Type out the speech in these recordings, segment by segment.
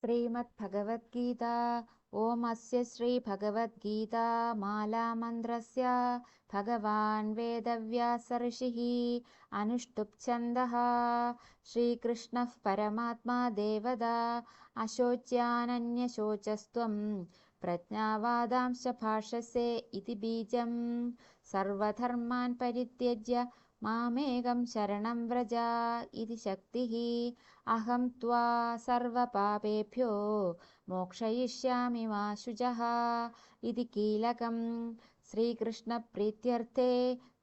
श्रीमद्भगवद्गीता ॐ अस्य श्रीभगवद्गीता मालामन्त्रस्य भगवान् वेदव्यासऋषिः अनुष्टुप्छन्दः। श्रीकृष्णः परमात्मा देवदा अशोच्यानन्यशोचस्त्वं प्रज्ञावादांश्च भाषसे इति बीजं सर्वधर्मान् परित्यज्य मामेकं शरणं व्रज इति शक्तिः अहं त्वा सर्वपापेभ्यो मोक्षयिष्यामि मा शुचः इति कीलकं श्रीकृष्णप्रीत्यर्थे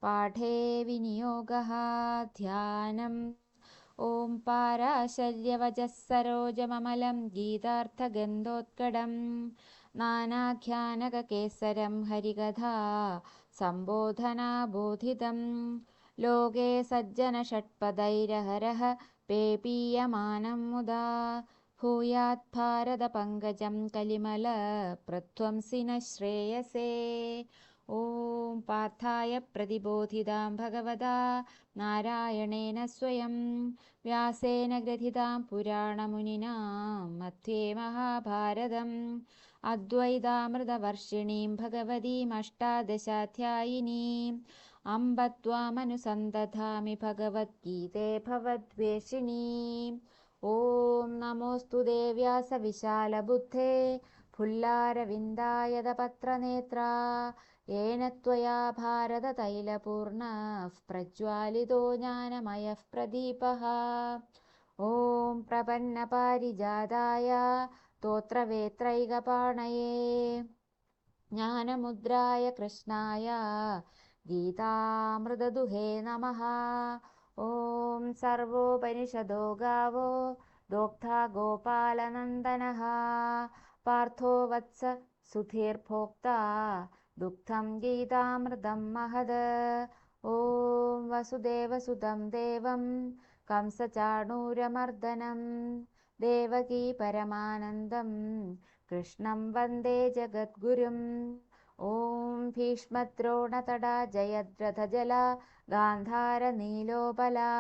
पाठे विनियोगः ध्यानम्। ॐ पाराशर्यवचः सरोजममलं गीतार्थगन्धोत्कडं नानाख्यानककेसरं हरिकथा सम्बोधनाबोधितं लोके सज्जनषट्पदैरहरः पेपीयमानं मुदा भूयात् भारतपङ्कजं कलिमलप्रध्वंसि न श्रेयसे। ॐ पार्थाय प्रतिबोधितां भगवता नारायणेन स्वयं व्यासेन ग्रथितां पुराणमुनिना मध्ये महाभारतम् अद्वैतामृतवर्षिणीं അംബ ത്വാമനുസന്ധധാമി ഭഗവത്ഗീതേ ഭവദ്വേഷിണീ. ഓം നമോസ്തു ദേവ്യാസ വിശാലബുദ്ധേ ഫുല്ലാരവിന്ദായതപത്രനേത്ര ഏന ത്വയാ ഭാരതതൈലപൂർണഃ പ്രജ്വാലിതോ ജ്ഞാനമയഃ പ്രദീപः. ഓം പ്രപന്നപാരിജാതായ തോത്രവേത്രൈകപാണയേ ജ്ഞാനമുദ്രായ കൃഷ്ണായ गीतामृतदुहे नमः। ॐ सर्वोपनिषदो गावो दोग्धा गोपालनन्दनः। पार्थो वत्स सुधीर्भोक्ता दुग्धं गीतामृतं महद। ॐ वसुदेवसुतं देवं कंसचाणूरमर्दनं देवकी परमानन्दं कृष्णं वन्दे जगद्गुरुम् ॐ भीष्मद्रोणतडा जयद्रथजला गान्धारनीलोबला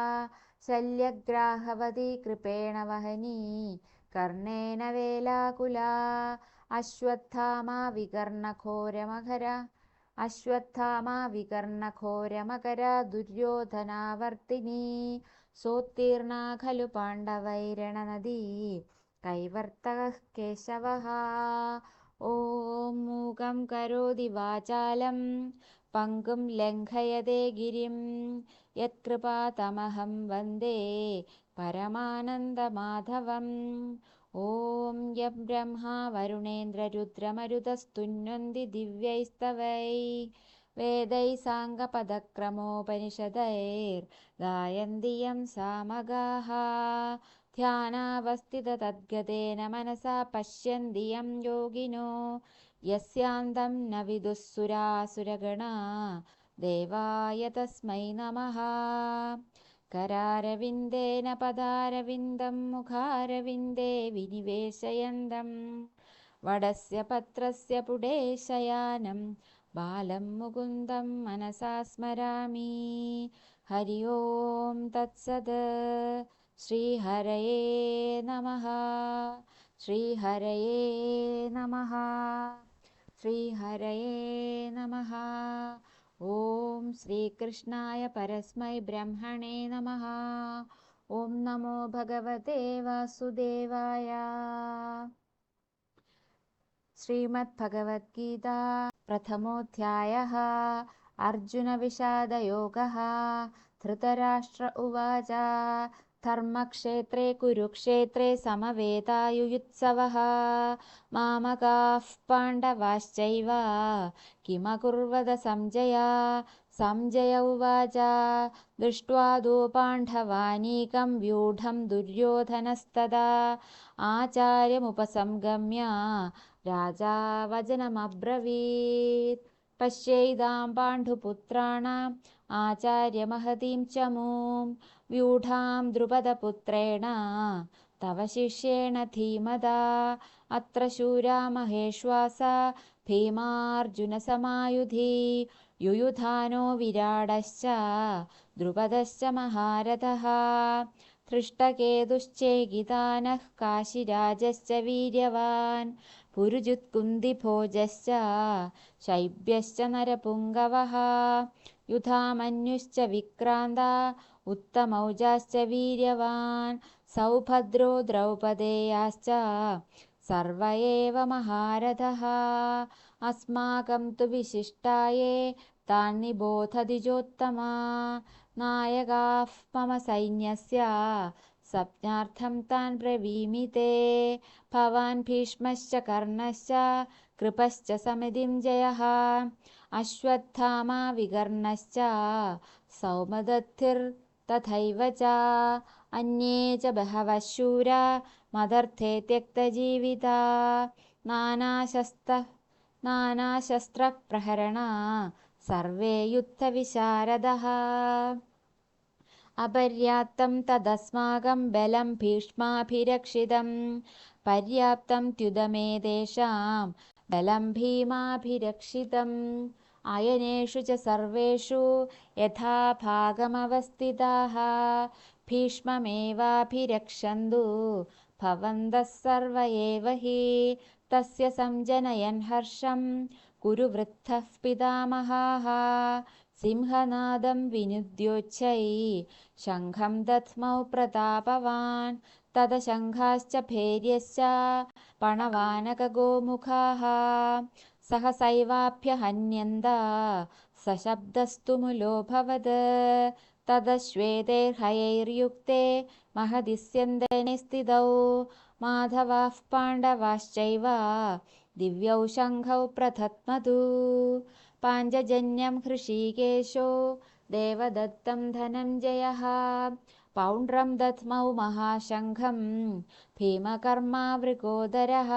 शल्यग्राहवती कृपेण वहनी कर्णेन वेलाकुला अश्वत्थामा विकर्णघोरमकर अश्वत्थामा विकर्णघोरमकर दुर्योधनावर्तिनी सोत्तीर्णा खलु पाण्डवैरणनदी कैवर्तकः केशवः ॐ मूकं करोति वाचालं पङ्गुं लङ्घयते गिरिं। यत्कृपातमहं वन्दे परमानन्दमाधवम्। ॐ यं वरुणेन्द्ररुद्रमरुतस्तुन्वन्ति दिव्यैस्तवै। वेदैः साङ्गपदक्रमोपनिषदैर्गायन्ति यं सामगाः ध्यानावस्थिततद्गतेन मनसा पश्यन्ति यं योगिनो। यस्यान्तं न विदुःसुरासुरगणा। देवाय तस्मै नमः। करारविन्देन पदारविन्दं मुखारविन्दे विनिवेशयन्तं वडस्य पत्रस्य पुडे शयानं बालं मुकुन्दं मनसा स्मरामि। हरि ओं तत्सद् श्रीहरये नमः। श्रीहरये नमः। श्रीहरये नमः। ॐ श्रीकृष्णाय परस्मै ब्रह्मणे नमः। ॐ नमो भगवते वासुदेवाय। श्रीमद्भगवद्गीता प्रथमोऽध्यायः। अर्जुनविषादयोगः। धृतराष्ट्र उवाच धर्मक्षेत्रे कुरुक्षेत्रे समवेतायुयुत्सवः। मामकाः पाण्डवाश्चैव। किमकुर्वद सञ्जय सञ्जय उवाच। दृष्ट्वा दो पाण्डवानीकं व्यूढं दुर्योधनस्तदा। आचार्यमुपसंगम्य राजा वचनमब्रवीत्। पश्यैदां पाण्डुपुत्राणाम् आचार्यमहतीं च मूं व्यूढां द्रुपदपुत्रेण तव शिष्येण धीमदा अत्र शूरा महेश्वासा भीमार्जुनसमायुधि युयुधानो विराडश्च द्रुपदश्च महारथः धृष्टकेतुश्चेकितानः काशिराजश्च वीर्यवान् पुरुजुत्कुन्दिभोजश्च शैब्यश्च नरपुङ्गवः युधामन्युश्च विक्रान्ता उत्तमौजाश्च वीर्यवान् सौभद्रो द्रौपदेयाश्च सर्व एव महारथः। अस्माकं तु विशिष्टाये तान् निबोधदिजोत्तमा नायकाः मम सैन्यस्य संज्ञार्थं तान् ब्रवीमि ते भवान् भीष्मश्च कर्णश्च कृपश्च समितिञ्जयः अश्वत्थामा विकर्णश्च सौमदत्तिर्तथैव च। अन्ये च बहवः शूरा मदर्थे त्यक्तजीविता। नानाशस्त्र नानाशस्त्रप्रहरणा सर्वे युद्धविशारदः। अपर्याप्तं तदस्माकं बलं भीष्माभिरक्षितं पर्याप्तं त्युदमेतेषां बलं भीमाभिरक्षितम् अयनेषु च सर्वेषु यथा भागमवस्थिताः भीष्ममेवाभिरक्षन्तु भवन्तः सर्व एव हि तस्य संजनयन् हर्षं। कुरु वृत्तः पितामहाः सिंहनादं विनुद्योच्छै शङ्खं दध्मौ प्रतापवान् तदशङ्खाश्च भैर्यश्च पणवानकगोमुखाः सहसैवाभ्यहन्यन्त सशब्दस्तु मुलोऽभवत् तदश्वेतैर्हयैर्युक्ते महदिस्यन्दने स्थितौ माधवाः पाण्डवाश्चैव दिव्यौ शङ्खौ प्रथत्मतु पाञ्चजन्यं हृषीकेशो देवदत्तं धनञ्जयः पौण्ड्रं दध्मौ महाशङ्खं भीमकर्मा वृकोदरः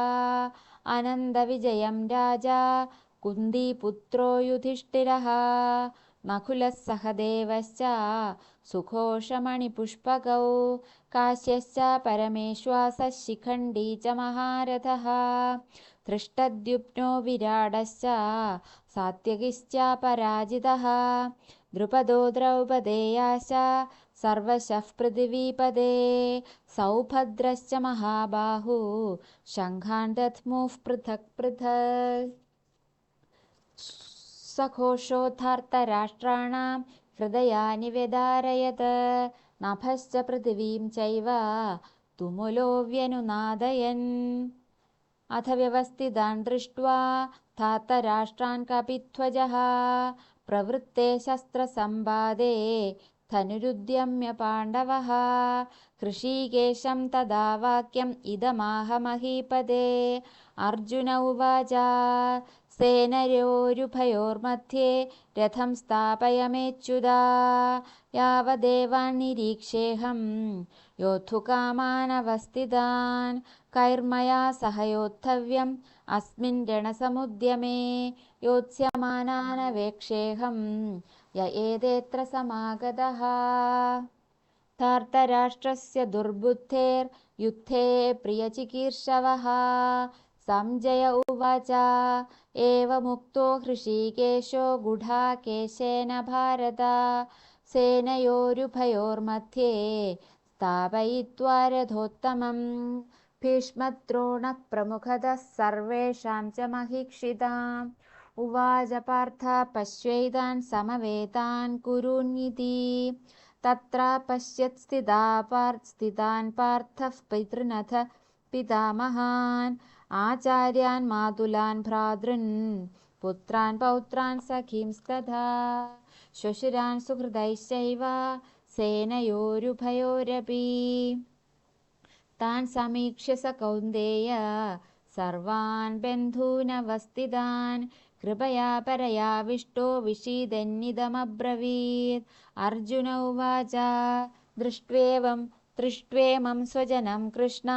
अनन्दविजयं राजा कुन्दीपुत्रो युधिष्ठिरः नकुलः सहदेवश्च सुघोषमणिपुष्पकौ काश्यश्च परमेश्वासः शिखण्डी च महारथः। धृष्टद्युप्नो विराडश्च सात्यकिश्चापराजितः द्रुपदो द्रौपदेयाश्च सर्वशः पृथिवीपदे सौभद्रश्च महाबाहु शङ्खान् दध्मुः पृथक् पृथक् सघोषोद्धार्तराष्ट्राणां हृदयानि व्यदारयत् नभश्च पृथिवीं चैव तुमुलो व्यनुनादयन् अथ व्यवस्थितान् दृष्ट्वा धार्तराष्ट्रान् कपिध्वजः प्रवृत्ते शस्त्रसम्पादे धनुरुद्यम्य पाण्डवः कृषिकेशं तदा वाक्यम् इदमाहमहीपदे। अर्जुन उवाच सेनयोरुभयोर्मध्ये रथं स्थापयमेच्युदा यावदेवान्निरीक्षेऽहं योद्धुकामानवस्थितान् कैर्मया सह योद्धव्यम् अस्मिन् रणसमुद्यमे। योत्स्यमानानवेक्षेऽहं य एतेऽत्र समागतः धार्तराष्ट्रस्य दुर्बुद्धेर्युद्धे प्रियचिकीर्षवः। सञ्जय उवाच एवमुक्तो हृषीकेशो गुढाकेशेन भारत। सेनयोरुभयोर्मध्ये स्थापयित्वा रथोत्तमम्। भीष्मद्रोणः प्रमुखतः सर्वेषां च महीक्षिताम् उवाच पार्थ पश्यैतान् समवेतान् कुरून्निति। तत्र पश्यत् स्थिता स्थितान् पार्थः पितृनथ पितामहान्। आचार्यान् मातुलान् भ्रातॄन् पुत्रान् पौत्रान् सखींस्तथा श्वशुरान् सुहृदैश्चैव सेनयोरुभयोरपि। तान् समीक्ष्य स कौन्तेय सर्वान् बन्धूनवस्थितान् कृपया परयाविष्टो विषीदन्निदमब्रवीत् अर्जुन उवाच दृष्ट्वेवं दृष्ट्वेमं स्वजनं कृष्ण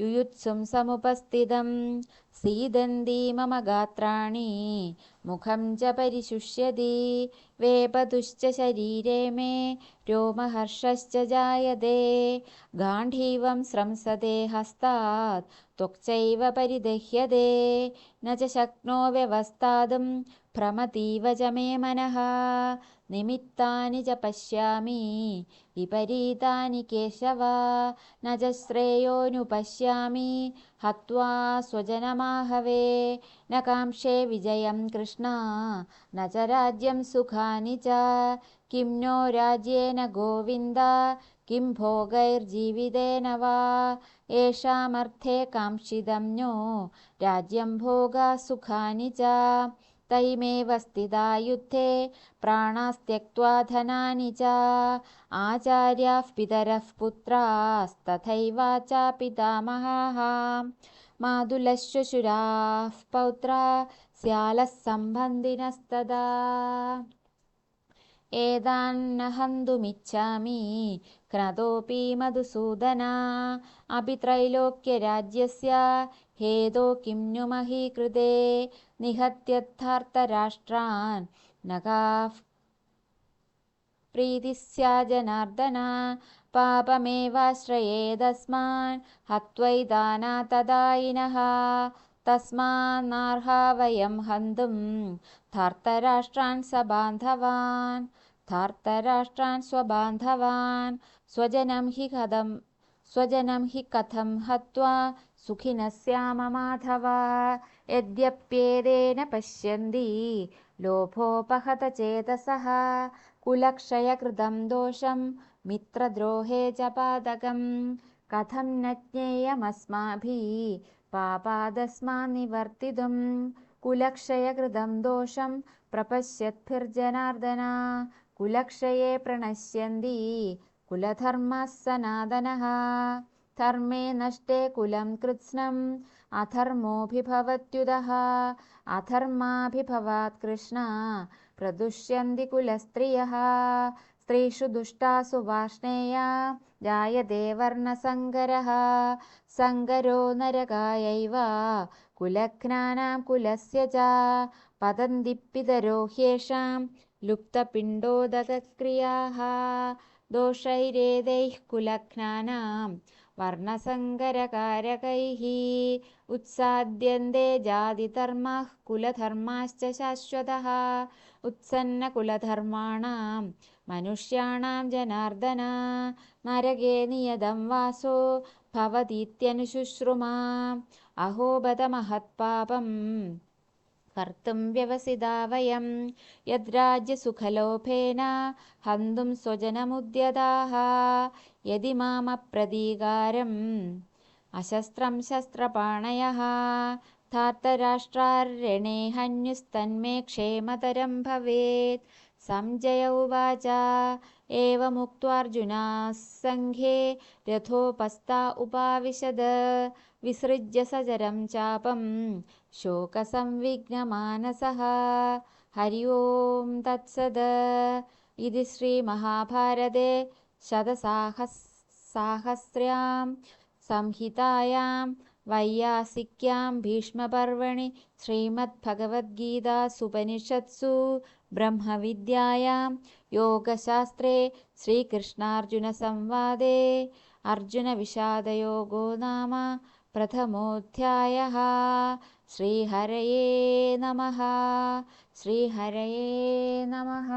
युयुत्सुं समुपस्थितं। सीदन्ती मम गात्राणि मुखं च परिशुष्यति वेपतुश्च शरीरे मे रोमहर्षश्च जायते। गाण्डीवं स्रंसते हस्तात् त्वक्चैव परिदह्यते। न च शक्नो व्यवस्थातुं भ्रमतीव च मे मनः निमित्तानि च पश्यामि। विपरीतानि केशव न च श्रेयोनुपश्यामि हत्वा स्वजनमाहवे न कांक्षे विजयं कृष्णा न च राज्यं सुखानि च। किं नो राज्येन गोविन्द किं भोगैर्जीवितेन वा। येषामर्थे काङ्क्षितं नो राज्यं भोगसुखानि च तैमेव स्थिता युद्धे प्राणास्त्यक्त्वा धनानि च। आचार्याः पितरः पुत्रास्तथैव च पितामहाः मातुलश्वशुराः पौत्रा स्यालः सम्बन्धिनस्तदा। एतान्न हन्तुमिच्छामि क्रतोऽपि मधुसूदना। अपि त्रैलोक्यराज्यस्य हेतो किं नु महीकृते? नगाः प्रीतिः स्याजनार्दन पापमेवाश्रयेदस्मान् हत्वैदाना तदायिनः। तस्मान्नार्हा वयं हन्तुं धार्तराष्ट्रान् सबान्धवान् धार्तराष्ट्रान् स्वबान्धवान् स्वजनं हि कथं स्वजनं हि कथं हत्वा सुखिनः स्याम माधव। यद्यप्येदेन पश्यन्ति लोभोपहतचेतसः कुलक्षयकृतं दोषं मित्रद्रोहे च पादकं। कथं न ज्ञेयमस्माभिः पापादस्मान् निवर्तितुं कुलक्षयकृतं दोषं प्रपश्यद्भिर्जनार्दन कुलक्षये प्रणश्यन्ति कुलधर्मः सनातनः धर्मे नष्टे कुलं कृत्स्नम् अधर्मोऽभिभवत्युदः। अधर्माभिभवात् कृष्ण। प्रदुष्यन्ति कुलस्त्रियः। स्त्रीषु दुष्टासु वार्ष्णेया जायते वर्णसङ्करः सङ्करो नरकायैव। कुलघ्नानां कुलस्य च। पतन्ति पितरो ह्येषां लुप्तपिण्डोदकक्रियाः दोषैरेदैः कुलघ्नानां वर्णसङ्करकारकैः उत्साद्यन्ते जातिधर्माः कुलधर्माश्च शाश्वतः उत्सन्नकुलधर्माणां मनुष्याणां जनार्दन नरके नियतं वासो भवतीत्यनुशुश्रुमा अहो बत महत्पापम् कर्तुं व्यवसिता वयं यद्राज्यसुखलोभेन हन्तुं स्वजनमुद्यताः। यदि मामप्रतीकारम् अशस्त्रं शस्त्रपाणयः। धार्तराष्ट्रारणे हन्युस्तन्मे क्षेमतरं भवेत्। सञ्जय उवाच। एवमुक्त्वार्जुनाः सङ्घे रथोपस्था उपाविशद विसृज्य सचरं चापं शोकसंविघ्नमानसः। हरि ओं तत्सद। इति श्रीमहाभारते शतसाहस्र्यां संहितायां वैयासिक्यां भीष्मपर्वणि श्रीमद्भगवद्गीतासुपनिषत्सु ब्रह्मविद्यायां योगशास्त्रे श्रीकृष्णार्जुनसंवादे। अर्जुनविषादयोगो नाम प्रथमोऽध्यायः। श्रीहरये नमः। श्रीहरये नमः।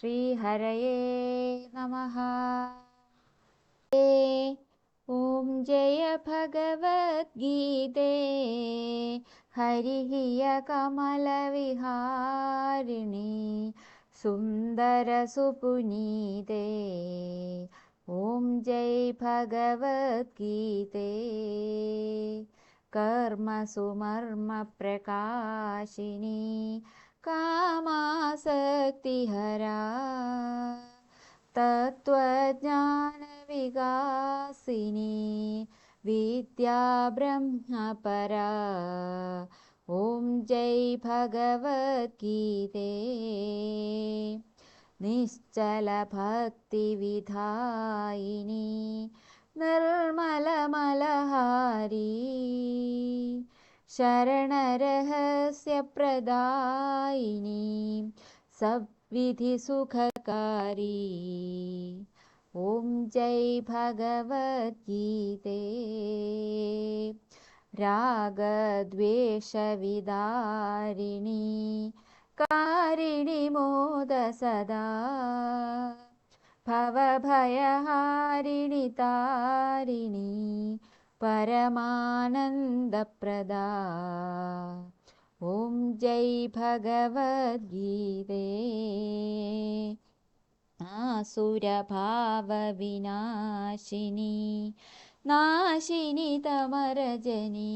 श्रीहरये नमः। ॐ जय भगवद्गीते। हरिः कमलविहारिणि। सुन्दरसुपुनीते ॐ जय भगवद्गीते। कर्मसुमर्मप्रकाशिनी कामासक्तिहरा तत्त्वज्ञानविकासिनी विद्या ब्रह्मपरा ॐ जय भगवद्गीते निश्चलभक्तिविधायिनी निर्मलमलहारी। शरणरहस्यप्रदायिनी सद्विधिसुखकारी। ॐ जय भगवद्गीते। रागद्वेषविदारिणी कारिणि मोद सदा भवभयहारिणि तारिणि परमानन्दप्रदा ॐ जय भगवद्गीते आसुरभावविनाशिनी नाशिनि तमरजनी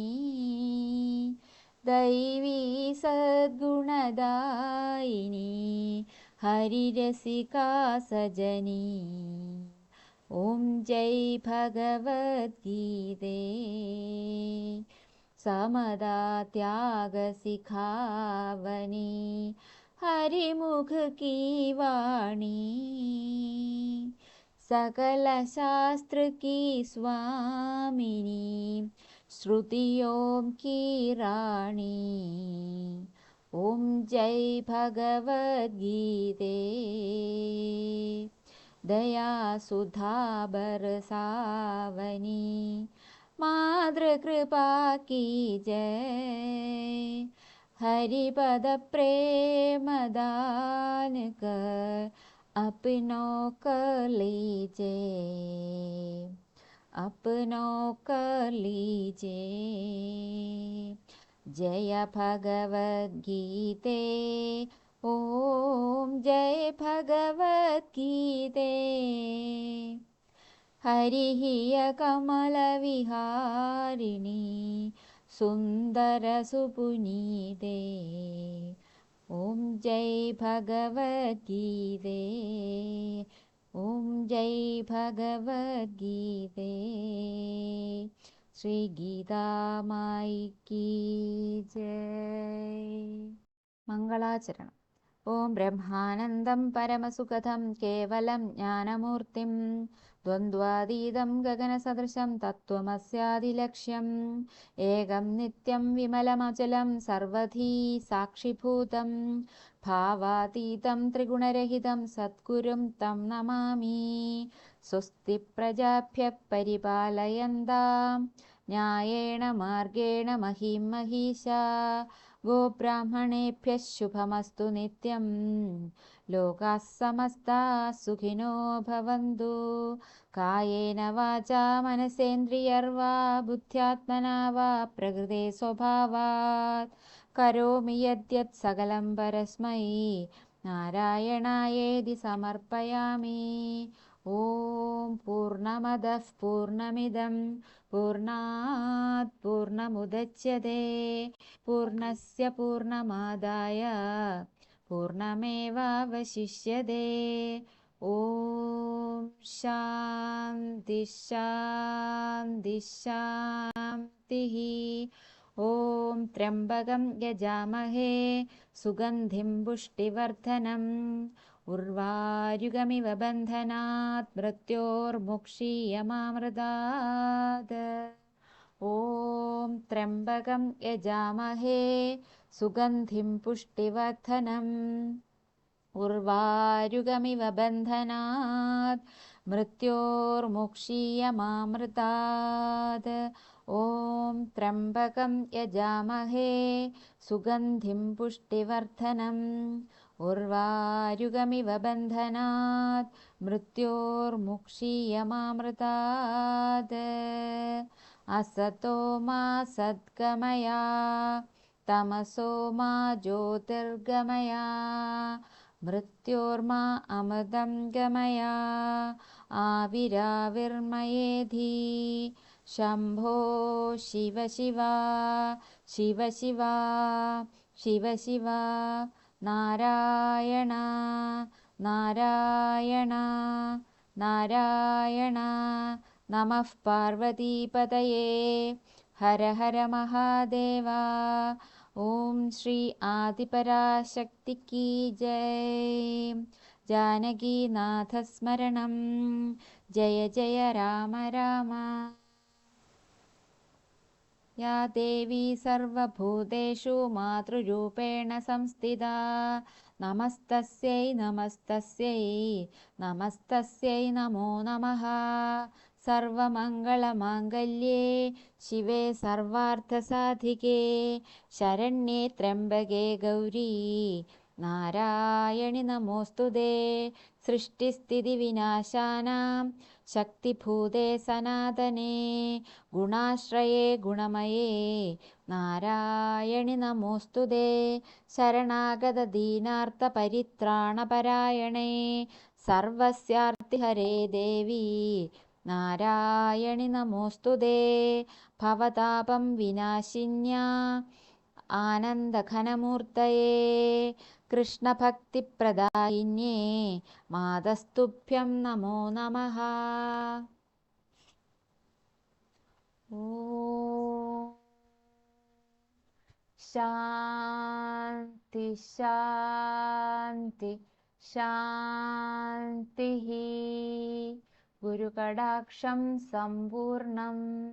दैवी सद्गुणदायिनी हरिरसिका सजनी। ॐ जय भगवद्गीते। समदा त्यागसिखावनी हरिमुख की वाणी सकल शास्त्र की स्वामिनी श्रुतियों की राणी। ॐ जय भगवद्गीते। दया बरसावनी मातृकृपा की जय। हरिपद प्रेमदान कर अपनो कर लीजे अपनो कर लीजे जय भगवद्गीते। ॐ जय भगवद्गीते। हरिः कमलविहारिणी सुन्दरसुपुनीते। ॐ जय भगवद्गीते ॐ जय भगवद्गीते। श्रीगीतामायिकी जय। मङ्गलाचरणम् ॐ ब्रह्मानन्दं परमसुखदं केवलं ज्ञानमूर्तिं द्वन्द्वातीतं गगनसदृशं तत्त्वमस्यादिलक्ष्यम् एकं नित्यं विमलमचलं सर्वधी साक्षिभूतं भावातीतं त्रिगुणरहितं सद्गुरुं तं नमामि स्वस्ति प्रजाभ्यः परिपालयन्तां न्यायेण मार्गेण महीं महिषा गोब्राह्मणेभ्यः शुभमस्तु नित्यं लोकाः समस्ताः सुखिनो भवन्तु। कायेन वाचा मनसेन्द्रियर्वा बुद्ध्यात्मना वा प्रकृते स्वभावात्। करोमि यद्यत् सकलं परस्मै। नारायणायेति समर्पयामि ॐ पूर्णमदः पूर्णमिदं पूर्णात् पूर्णमुदच्यते पूर्णस्य पूर्णमादाय पूर्णमेवावशिष्यते। ॐ शान्ति शान्ति शान्तिः। ॐ त्र्यम्बकं यजामहे सुगन्धिं पुष्टिवर्धनम् उर्वारुगमिव बन्धनात् मृत्योर्मुक्षीयमामृतात्। ॐ त्र्यम्बकं यजामहे सुगन्धिं पुष्टिवर्धनम्। उर्वारुगमिव बन्धनात् मृत्योर्मुक्षीयमामृतात्। ॐ त्र्यम्बकं यजामहे सुगन्धिं पुष्टिवर्धनम् उर्वारुगमिव बन्धनात् मृत्योर्मुक्षीयमामृतात्। असतो मा सद्गमया तमसो मा ज्योतिर्गमया मृत्योर्मा अमृतं गमया। आविराविर्मयेधि शम्भो शिव शिवा शिव शिवा शिव शिवा नारायण नारायण नारायण नमः पार्वतीपतये। हर हर महादेव श्री आदिपराशक्ति की जय। जानकीनाथस्मरणं जय जय राम राम या देवी सर्वभूतेषु मातृरूपेण संस्थिता। नमस्तस्यै नमस्तस्यै नमस्तस्यै नमो नमः। सर्वमङ्गलमाङ्गल्ये शिवे सर्वार्थसाधिके। शरण्ये त्र्यम्बके गौरी നാരായണി നമോസ്തുതേ സൃഷ്ടിസ്ഥിതിവിനാശാനാം ശക്തിഭൂതേ സനാതനേ. ഗുണാശ്രയേ ഗുണമയേ. നാരായണി നമോസ്തുതേ സർവസ്യാർത്തി ഹരേ ദേവി. നാരായണി നമോസ്തുതേ ഭവതാപം വിനാശിന്യാ. ആനന്ദഘനമൂർത്തയേ. कृष्णभक्तिप्रदायिन्ये मातस्तुभ्यं नमो नमः। ॐ शान्ति शान्ति शान्तिः। गुरुकडाक्षं सम्पूर्णम्।